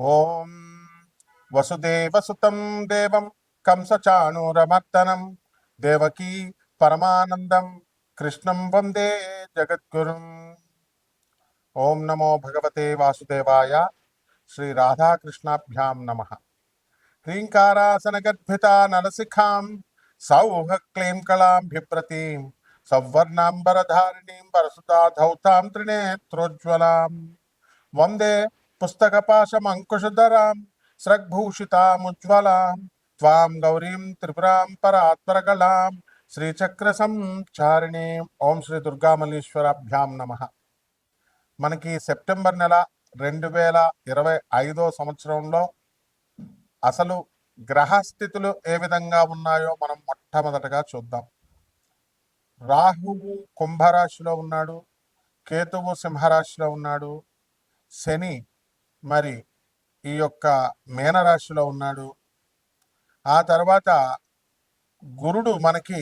ఓం వసుదేవసుతం దేవం కంసచాణూరమర్దనం దేవకీ పరమానందం కృష్ణం వందే జగద్గురుం. ఓం నమో భగవతే వాసుదేవాయ శ్రీ రాధాకృష్ణాభ్యాం నమ. హ్రీంకారాసనగర్భిత నలసిఖాం సౌహ క్లీం కళాం బిభ్రతీం సౌవర్ణాంబరధారిణీం వరసుతా ధౌతాం త్రినేత్రోజ్వలాం. వందే పుస్తకపాశమంకుశధరాం స్రగ్భూషితాముజ్వలాం త్వాం గౌరీం త్రిపురాం పరాత్పరగళాం శ్రీచక్ర సంచారిణీం. ఓం శ్రీ దుర్గామల్లీశ్వరాభ్యాం నమ. మనకి సెప్టెంబర్ నెల రెండు వేల ఇరవై ఐదో సంవత్సరంలో అసలు గ్రహస్థితులు ఏ విధంగా ఉన్నాయో మనం మొట్టమొదటగా చూద్దాం. రాహువు కుంభరాశిలో ఉన్నాడు కేతువు సింహరాశిలో ఉన్నాడు శని మరి ఈ యొక్క మీనరాశిలో ఉన్నాడు. ఆ తర్వాత గురుడు మనకి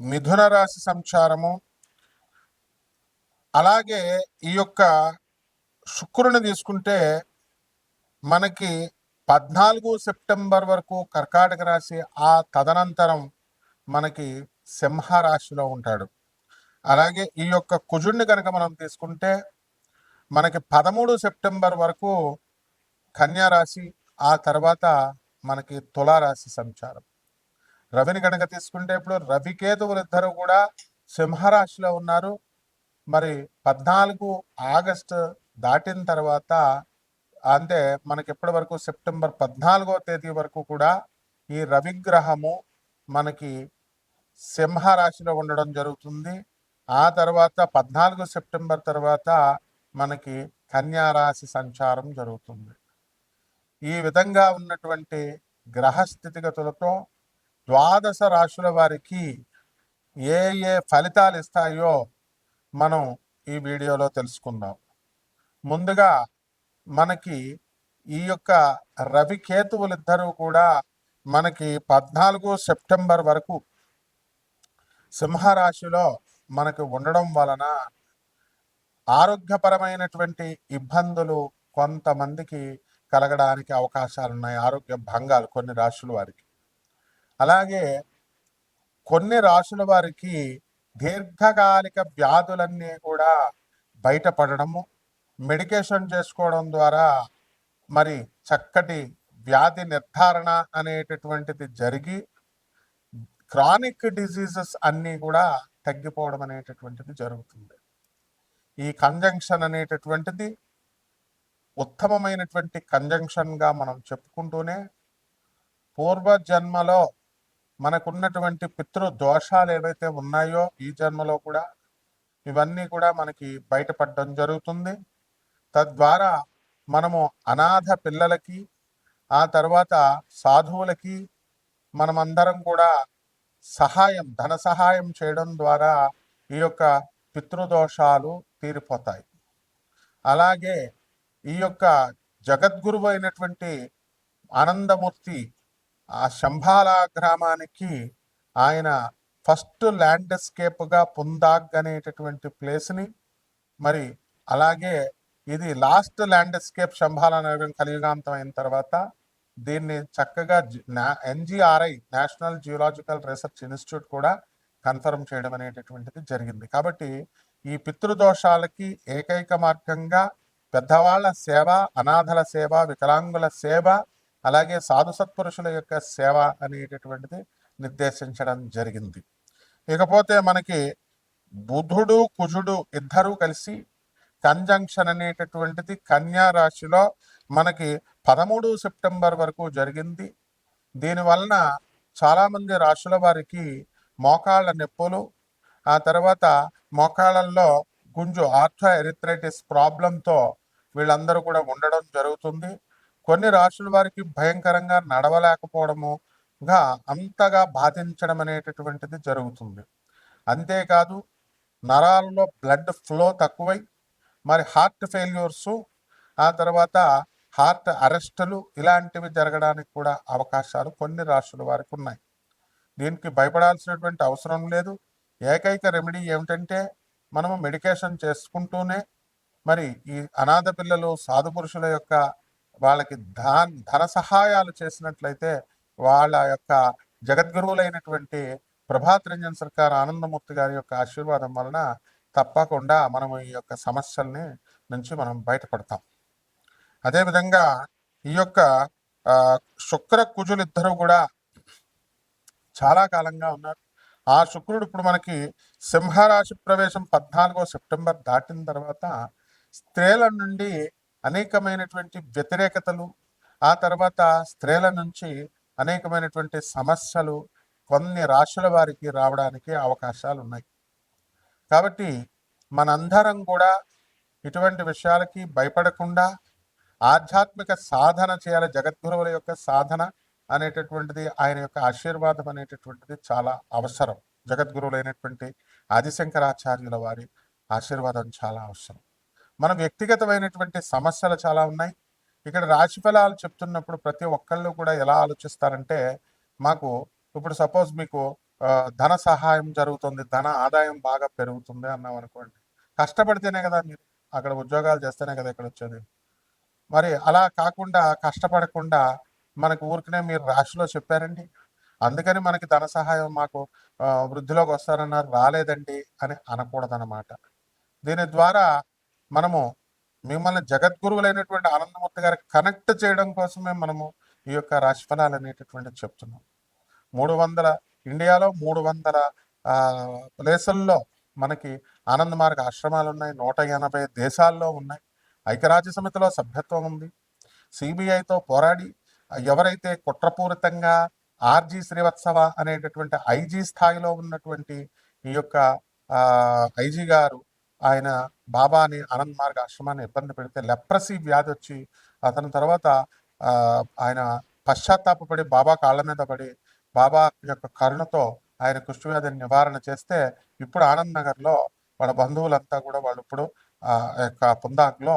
మిథున రాశి సంచారము అలాగే ఈ యొక్క శుక్రుని తీసుకుంటే మనకి పద్నాలుగు సెప్టెంబర్ వరకు కర్కాటక రాశి ఆ తదనంతరం మనకి సింహ రాశిలో ఉంటాడు. అలాగే ఈ యొక్క కుజుడిని కనుక మనం తీసుకుంటే మనకి పదమూడు సెప్టెంబర్ వరకు కన్యారాశి ఆ తర్వాత మనకి తులారాశి సంచారం. రవిని కనుక తీసుకుంటే ఇప్పుడు రవికేతువులు ఇద్దరు కూడా సింహరాశిలో ఉన్నారు. మరి పద్నాలుగు ఆగస్టు దాటిన తర్వాత అంటే మనకి ఎప్పటి వరకు సెప్టెంబర్ పద్నాలుగో తేదీ వరకు కూడా ఈ రవిగ్రహము మనకి సింహ రాశిలో ఉండడం జరుగుతుంది. ఆ తర్వాత పద్నాలుగు సెప్టెంబర్ తర్వాత మనకి కన్యారాశి సంచారం జరుగుతుంది. ఈ విధంగా ఉన్నటువంటి గ్రహ స్థితిగతులతో ద్వాదశ రాశుల వారికి ఏ ఏ ఫలితాలు ఇస్తాయో మనం ఈ వీడియోలో తెలుసుకుందాం. ముందుగా మనకి ఈ యొక్క రవికేతువులు కేతువులిద్దరూ కూడా మనకి పద్నాలుగు సెప్టెంబర్ వరకు సింహరాశిలో మనకు ఉండడం వలన ఆరోగ్యపరమైనటువంటి ఇబ్బందులు కొంతమందికి కలగడానికి అవకాశాలు ఉన్నాయి ఆరోగ్య భంగాలు కొన్ని రాశుల వారికి. అలాగే కొన్ని రాశుల వారికి దీర్ఘకాలిక వ్యాధులన్నీ కూడా బయటపడడము మెడికేషన్ చేసుకోవడం ద్వారా మరి చక్కటి వ్యాధి నిర్ధారణ అనేటటువంటిది జరిగి క్రానిక్ డిసీజెస్ అన్నీ కూడా తగ్గిపోవడం అనేటటువంటిది జరుగుతుంది. ఈ కంజంక్షన్ అనేటటువంటిది ఉత్తమమైనటువంటి కంజంక్షన్గా మనం చెప్పుకుంటూనే పూర్వజన్మలో మనకున్నటువంటి పితృ దోషాలు ఏవైతే ఉన్నాయో ఈ జన్మలో కూడా ఇవన్నీ కూడా మనకి బయటపడడం జరుగుతుంది. తద్వారా మనము అనాథ పిల్లలకి ఆ తర్వాత సాధువులకి మనమందరం కూడా సహాయం ధన సహాయం చేయడం ద్వారా ఈ యొక్క పితృదోషాలు తీరిపోతాయి. అలాగే ఈ యొక్క జగద్గురువు అయినటువంటి ఆనందమూర్తి ఆ శంభాల గ్రామానికి ఆయన ఫస్ట్ ల్యాండ్స్కేప్గా పుందాగ్ అనేటటువంటి ప్లేస్ని మరి అలాగే ఇది లాస్ట్ ల్యాండ్స్కేప్ శంభాల నగరం కలియుగాంతం అయిన తర్వాత దీన్ని చక్కగా NGRI national geological research institute కూడా కన్ఫర్మ్ చేయడం అనేటటువంటిది జరిగింది. కాబట్టి ఈ పితృదోషాలకి ఏకైక మార్గంగా పెద్దవాళ్ళ సేవ అనాథల సేవ వికలాంగుల సేవ అలాగే సాధు సత్పురుషుల యొక్క సేవ అనేటటువంటిది నిర్దేశించడం జరిగింది. ఇకపోతే మనకి బుధుడు కుజుడు ఇద్దరూ కలిసి కంజంక్షన్ అనేటటువంటిది కన్యా రాశిలో మనకి పదమూడు సెప్టెంబర్ వరకు జరిగింది. దీనివలన చాలామంది రాశుల వారికి మోకాళ్ళ నొప్పులు ఆ తర్వాత మోకాళ్ళల్లో గుంజు ఆర్థో ఎరిథ్రైటిస్ ప్రాబ్లంతో వీళ్ళందరూ కూడా ఉండడం జరుగుతుంది. కొన్ని రాష్ట్రాల వారికి భయంకరంగా నడవలేకపోవడముగా అంతగా బాధించడం అనేటటువంటిది జరుగుతుంది. అంతేకాదు నరాలలో బ్లడ్ ఫ్లో తక్కువై మరి హార్ట్ ఫెయిల్యూర్స్ ఆ తర్వాత హార్ట్ అరెస్టులు ఇలాంటివి జరగడానికి కూడా అవకాశాలు కొన్ని రాష్ట్రాల వారికి ఉన్నాయి. దీనికి భయపడాల్సినటువంటి అవసరం లేదు. ఏకైక రెమెడీ ఏమిటంటే మనము మెడికేషన్ చేసుకుంటూనే మరి ఈ అనాథ పిల్లలు సాధు పురుషుల యొక్క వాళ్ళకి ధన ధన సహాయాలు చేసినట్లయితే వాళ్ళ యొక్క జగద్గురువులైనటువంటి ప్రభాత్ రంజన్ సర్కార్ ఆనందమూర్తి గారి యొక్క ఆశీర్వాదం వలన తప్పకుండా మనం ఈ యొక్క సమస్యల్ని నుంచి మనం బయటపడతాం. అదేవిధంగా ఈ యొక్క శుక్ర కుజులు ఇద్దరు కూడా చాలా కాలంగా ఉన్నారు. ఆ శుక్రుడు ఇప్పుడు మనకి సింహరాశి ప్రవేశం పద్నాలుగో సెప్టెంబర్ దాటిన తర్వాత స్త్రీల నుండి అనేకమైనటువంటి వ్యతిరేకతలు ఆ తర్వాత స్త్రీల నుంచి అనేకమైనటువంటి సమస్యలు కొన్ని రాశుల వారికి రావడానికి అవకాశాలు ఉన్నాయి. కాబట్టి మనందరం కూడా ఇటువంటి విషయాలకి భయపడకుండా ఆధ్యాత్మిక సాధన చేయాలి. జగద్గురువుల యొక్క సాధన అనేటటువంటిది ఆయన యొక్క ఆశీర్వాదం అనేటటువంటిది చాలా అవసరం. జగద్గురువులైనటువంటి ఆదిశంకరాచార్యుల వారి ఆశీర్వాదం చాలా అవసరం. మన వ్యక్తిగతమైనటువంటి సమస్యలు చాలా ఉన్నాయి. ఇక్కడ రాశి ఫలాలు చెప్తున్నప్పుడు ప్రతి ఒక్కళ్ళు కూడా ఎలా ఆలోచిస్తారంటే మాకు ఇప్పుడు సపోజ్ మీకు ధన సహాయం జరుగుతుంది ధన ఆదాయం బాగా పెరుగుతుంది అన్నాం అనుకోండి. కష్టపడితేనే కదా మీరు అక్కడ ఉద్యోగాలు చేస్తేనే కదా ఇక్కడ వచ్చేది. మరి అలా కాకుండా కష్టపడకుండా మనకు ఊరికనే మీరు రాశిలో చెప్పారండి. అందుకని మనకి ధన సహాయం మాకు వృద్ధిలోకి వస్తారన్నారు రాలేదండి అని అనకూడదన్నమాట. దీని ద్వారా మనము మిమ్మల్ని జగద్గురువులైనటువంటి ఆనందమూర్తి గారి కనెక్ట్ చేయడం కోసమే మనము ఈ యొక్క రాశిఫలాలు ఫలాలు చెప్తున్నాం. మూడు వందల ఇండియాలో మూడు వందల ప్లేసుల్లో మనకి ఆనంద మార్గ ఆశ్రమాలు ఉన్నాయి నూట ఎనభై దేశాల్లో ఉన్నాయి. ఐక్యరాజ్య సమితిలో సభ్యత్వం ఉంది. సిబిఐతో పోరాడి ఎవరైతే కుట్రపూరితంగా ఆర్జీ శ్రీవత్సవ అనేటటువంటి ఐజీ స్థాయిలో ఉన్నటువంటి ఈ యొక్క ఐజీ గారు ఆయన బాబాని ఆనంద్ మార్గ ఆశ్రమాన్ని ఇబ్బంది పెడితే లెప్రసీ వ్యాధి వచ్చి అతని తర్వాత ఆయన పశ్చాత్తాపడి బాబా కాళ్ళ మీద పడి బాబా యొక్క కరుణతో ఆయన కుష్ఠవ్యాధిని నివారణ చేస్తే ఇప్పుడు ఆనంద్ నగర్లో వాళ్ళ బంధువులంతా కూడా వాళ్ళు ఇప్పుడు ఆ యొక్క పుందాక్లో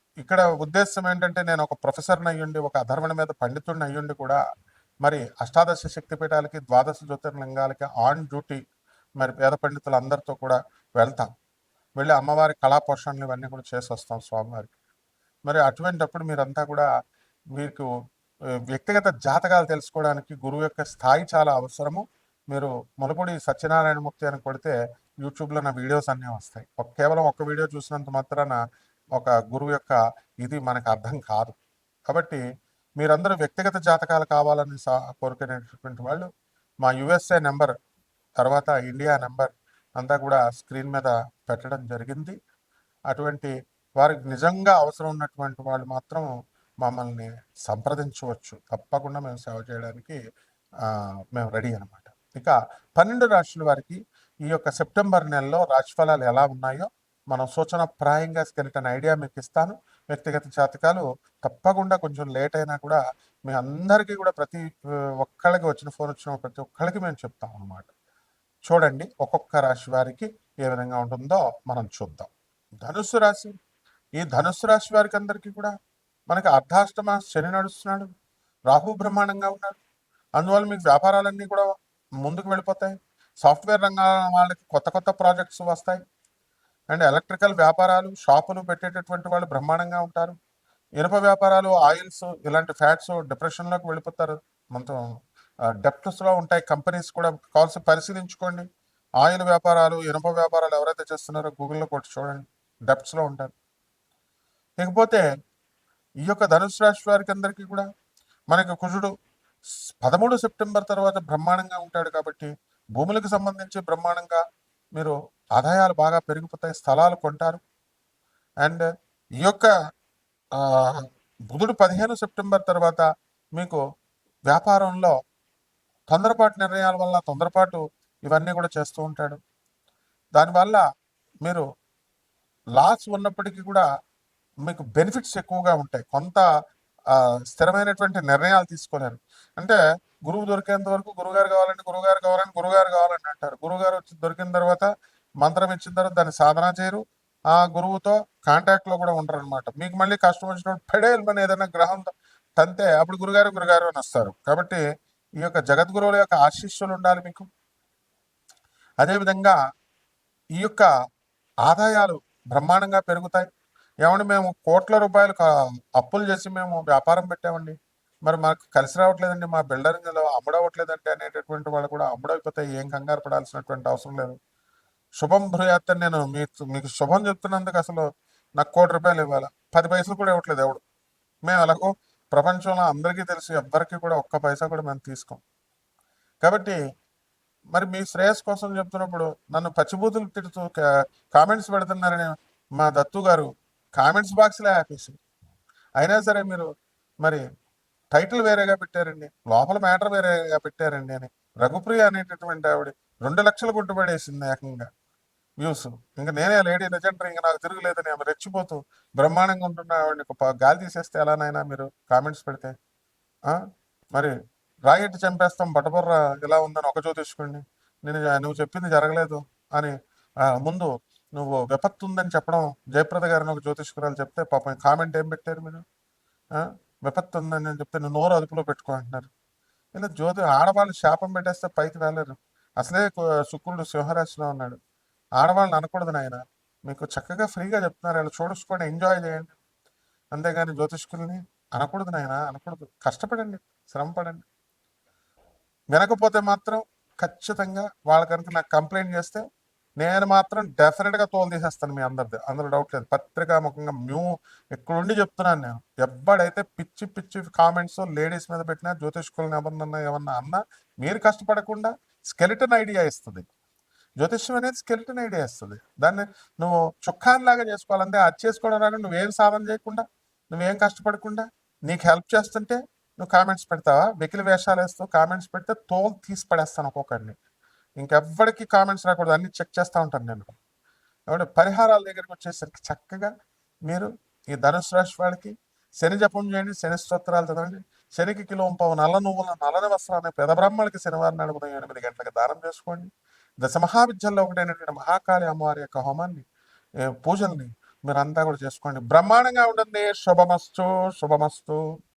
ఇక్కడ ఉద్దేశం ఏంటంటే నేను ఒక ప్రొఫెసర్ని అయ్యుండి ఒక అధర్వణ మీద పండితుడిని అయ్యుండి కూడా మరి అష్టాదశ శక్తి పీఠాలకి ద్వాదశ జ్యోతిర్లింగాలకి ఆన్ డ్యూటీ మరి పేద పండితులందరితో కూడా వెళ్తాం. వెళ్ళి అమ్మవారి కళా పోషణలు ఇవన్నీ కూడా చేసి వస్తాం స్వామివారికి. మరి అటువంటిప్పుడు మీరంతా కూడా మీకు వ్యక్తిగత జాతకాలు తెలుసుకోవడానికి గురువు యొక్క స్థాయి చాలా అవసరము. మీరు మలుపుడి సత్యనారాయణ ముక్తి అని కొడితే యూట్యూబ్లో నా వీడియోస్ అన్నీ వస్తాయి. కేవలం ఒక వీడియో చూసినంత మాత్రాన ఒక గురువు యొక్క ఇది మనకు అర్థం కాదు. కాబట్టి మీరందరూ వ్యక్తిగత జాతకాలు కావాలని సా- కోరుకునేటటువంటి వాళ్ళు మా యుఎస్ఏ నెంబర్ తర్వాత ఇండియా నెంబర్ అంతా కూడా స్క్రీన్ మీద పెట్టడం జరిగింది. అటువంటి వారికి నిజంగా అవసరం ఉన్నటువంటి వాళ్ళు మాత్రం మమ్మల్ని సంప్రదించవచ్చు. తప్పకుండా మేము సేవ చేయడానికి మేము రెడీ అనమాట ఇక పన్నెండు రాష్ట్రాల వారికి ఈ యొక్క సెప్టెంబర్ నెలలో రాజఫలాలు ఎలా ఉన్నాయో మనం సూచన ప్రాయంగా స్కెలిటన్ ఐడియా మీకు ఇస్తాను. వ్యక్తిగత జాతకాలు తప్పకుండా కొంచెం లేట్ అయినా కూడా మీ అందరికీ కూడా ప్రతి ఒక్కళ్ళకి వచ్చిన ఫోన్ వచ్చిన ప్రతి ఒక్కళ్ళకి మేము చెప్తాం అన్నమాట. చూడండి ఒక్కొక్క రాశి వారికి ఏ విధంగా ఉంటుందో మనం చూద్దాం. ధనుస్సు రాశి ఈ ధనుస్సు రాశి వారికి అందరికీ కూడా మనకి అర్ధాష్టమ శని నడుస్తున్నాడు. రాహు బ్రహ్మాండంగా ఉన్నాడు. అందువల్ల మీకు వ్యాపారాలన్నీ కూడా ముందుకు వెళ్ళిపోతాయి. సాఫ్ట్వేర్ రంగాల వాళ్ళకి కొత్త కొత్త ప్రాజెక్ట్స్ వస్తాయి. అండ్ ఎలక్ట్రికల్ వ్యాపారాలు షాపులు పెట్టేటటువంటి వాళ్ళు బ్రహ్మాండంగా ఉంటారు. ఇనుప వ్యాపారాలు ఆయిల్స్ ఇలాంటి ఫ్యాట్స్ డిప్రెషన్లోకి వెళ్ళిపోతారు. మొత్తం డెప్త్స్లో ఉంటాయి కంపెనీస్ కూడా. కాల్స్ పరిశీలించుకోండి. ఆయిల్ వ్యాపారాలు ఇనుప వ్యాపారాలు ఎవరైతే చేస్తున్నారో గూగుల్లో కొట్టి చూడండి. డెప్త్స్లో ఉంటారు. ఇకపోతే ఈ యొక్క ధనుసు రాశి వారికి అందరికీ కూడా మనకి కుజుడు పదమూడు సెప్టెంబర్ తర్వాత బ్రహ్మాండంగా ఉంటాడు కాబట్టి భూములకు సంబంధించి బ్రహ్మాండంగా మీరు ఆదాయాలు బాగా పెరిగిపోతాయి స్థలాలు కొంటారు. అండ్ ఈ యొక్క బుధుడు పదిహేను సెప్టెంబర్ తర్వాత మీకు వ్యాపారంలో తొందరపాటు నిర్ణయాల వల్ల తొందరపాటు ఇవన్నీ కూడా చేస్తూ ఉంటాడు. దానివల్ల మీరు లాస్ ఉన్నప్పటికీ కూడా మీకు బెనిఫిట్స్ ఎక్కువగా ఉంటాయి. కొంత స్థిరమైనటువంటి నిర్ణయాలు తీసుకోలేరు. అంటే గురువు దొరికేంత వరకు గురుగారు కావాలంటే గురుగారు కావాలని గురుగారు కావాలని అంటారు. గురుగారు వచ్చి దొరికిన తర్వాత మంత్రం ఇచ్చిన తర్వాత దాన్ని సాధన చేయరు. ఆ గురువుతో కాంటాక్ట్లో కూడా ఉండరు అనమాట మీకు మళ్ళీ కష్టం వచ్చినప్పుడు పెడేల్మని ఏదైనా గ్రహం తంతే. అప్పుడు గురుగారు గురుగారు అని వస్తారు. కాబట్టి ఈ యొక్క జగద్గురువుల యొక్క ఆశీస్సులు ఉండాలి మీకు. అదేవిధంగా ఈ యొక్క ఆదాయాలు బ్రహ్మాండంగా పెరుగుతాయి. ఏమండి మేము కోట్ల రూపాయలు అప్పులు చేసి మేము వ్యాపారం పెట్టామండి. మరి మాకు కలిసి రావట్లేదండి. మా బిల్డరింగ్లో అమ్ముడవట్లేదంటే అనేటటువంటి వాళ్ళు కూడా అమ్ముడైపోతే ఏం కంగారు పడాల్సినటువంటి అవసరం లేదు. శుభం భృయాత్ నేను మీకు మీకు శుభం చెప్తున్నందుకు అసలు నాకు కోటి రూపాయలు ఇవ్వాలి? పది పైసలు కూడా ఇవ్వట్లేదు ఎవడు. మేము అలాగో ప్రపంచంలో అందరికీ తెలిసి ఎవ్వరికి కూడా ఒక్క పైసా కూడా మేము తీసుకోం. కాబట్టి మరి మీ శ్రేయస్ కోసం చెప్తున్నప్పుడు నన్ను పచ్చిబూతులు తిడుతూ కామెంట్స్ పెడుతున్నారని మా దత్తు గారు కామెంట్స్ బాక్స్లే ఆపేసి అయినా సరే మీరు మరి టైటిల్ వేరేగా పెట్టారండి లోపల మ్యాటర్ వేరేగా పెట్టారండి అని రఘుప్రియ అనేటటువంటి ఆవిడ రెండు లక్షలు గుట్టుబడేసింది ఏకంగా. వ్యూస్ ఇంకా నేనే లేడీ లెజెండరీ ఇంకా నాకు తిరగలేదని ఆమె రెచ్చిపోతూ బ్రహ్మాండంగా ఉంటున్న ఆవిడని గాలి తీసేస్తే ఎలానైనా మీరు కామెంట్స్ పెడితే. మరి రాగెట్టి చంపేస్తాం బటబుర్ర ఇలా ఉందని ఒక జ్యోతిష్కుడిని. నేను నువ్వు చెప్పింది జరగలేదు అని ముందు నువ్వు విపత్తు ఉందని చెప్పడం జయప్రద గారిని ఒక జ్యోతిష్కురాలు చెప్తే పాపం కామెంట్ ఏం పెట్టారు మీరు? విపత్తు ఉందని నేను చెప్తే నువ్వు నోరు అదుపులో పెట్టుకో అంటున్నారు. ఇలా జ్యోతి ఆడవాళ్ళు శాపం పెట్టేస్తే పైకి రాలేరు అసలే శుక్రుడు సింహరాశిలో ఉన్నాడు. ఆడవాళ్ళని అనకూడదు నాయన. మీకు చక్కగా ఫ్రీగా చెప్తున్నారు. ఇలా చూడచుకొని ఎంజాయ్ చేయండి. అంతేగాని జ్యోతిష్కుల్ని అనకూడదు నాయన. అనకూడదు. కష్టపడండి. శ్రమ పడండి వినకపోతే మాత్రం ఖచ్చితంగా వాళ్ళ కనుక నాకు కంప్లైంట్ చేస్తే నేను మాత్రం డెఫినెట్గా తోలు తీసేస్తాను మీ అందరిది. అందులో డౌట్ లేదు. పత్రికా ముఖంగా మ్యూ ఎక్కడుండి చెప్తున్నాను నేను. ఎవ్వడైతే పిచ్చి పిచ్చి కామెంట్స్ లేడీస్ మీద పెట్టినా జ్యోతిష్కులను ఎవరన్నా ఏమన్నా అన్నా మీరు కష్టపడకుండా స్కెలిటన్ ఐడియా ఇస్తుంది. జ్యోతిష్యం అనేది స్కెల్టన్ ఐడియా ఇస్తుంది దాన్ని నువ్వు చుక్కాన్ లాగా చేసుకోవాలంటే అది చేసుకోవడం రాగా నువ్వేం సాధన చేయకుండా నువ్వేం కష్టపడకుండా నీకు హెల్ప్ చేస్తుంటే నువ్వు కామెంట్స్ పెడతావా? వెకిలి వేషాలు వేస్తూ కామెంట్స్ పెడితే తోలు తీసి పడేస్తాను ఒక్కొక్కడిని. ఇంకెవ్వడికి కామెంట్స్ రాకూడదు. అన్ని చెక్ చేస్తూ ఉంటాను నేను. కాబట్టి పరిహారాల దగ్గరికి వచ్చేసరికి చక్కగా మీరు ఈ ధనుసు రాశి వాళ్ళకి శని జపం చేయండి శని స్తోత్రాలు చదవండి. శనికి కిలో పావు నల్ల నువ్వుల నల్లని వస్త్రాన్ని పెద్ద బ్రహ్మలకి శనివారం నాడు ఉదయం ఎనిమిది గంటలకు దానం చేసుకోండి. దశ మహావిద్యల్లో ఒకటైనటువంటి మహాకాళి అమ్మవారి యొక్క హోమాన్ని పూజల్ని మీరంతా కూడా చేసుకోండి. బ్రహ్మాండంగా ఉంటుంది. శుభమస్తు శుభమస్తు.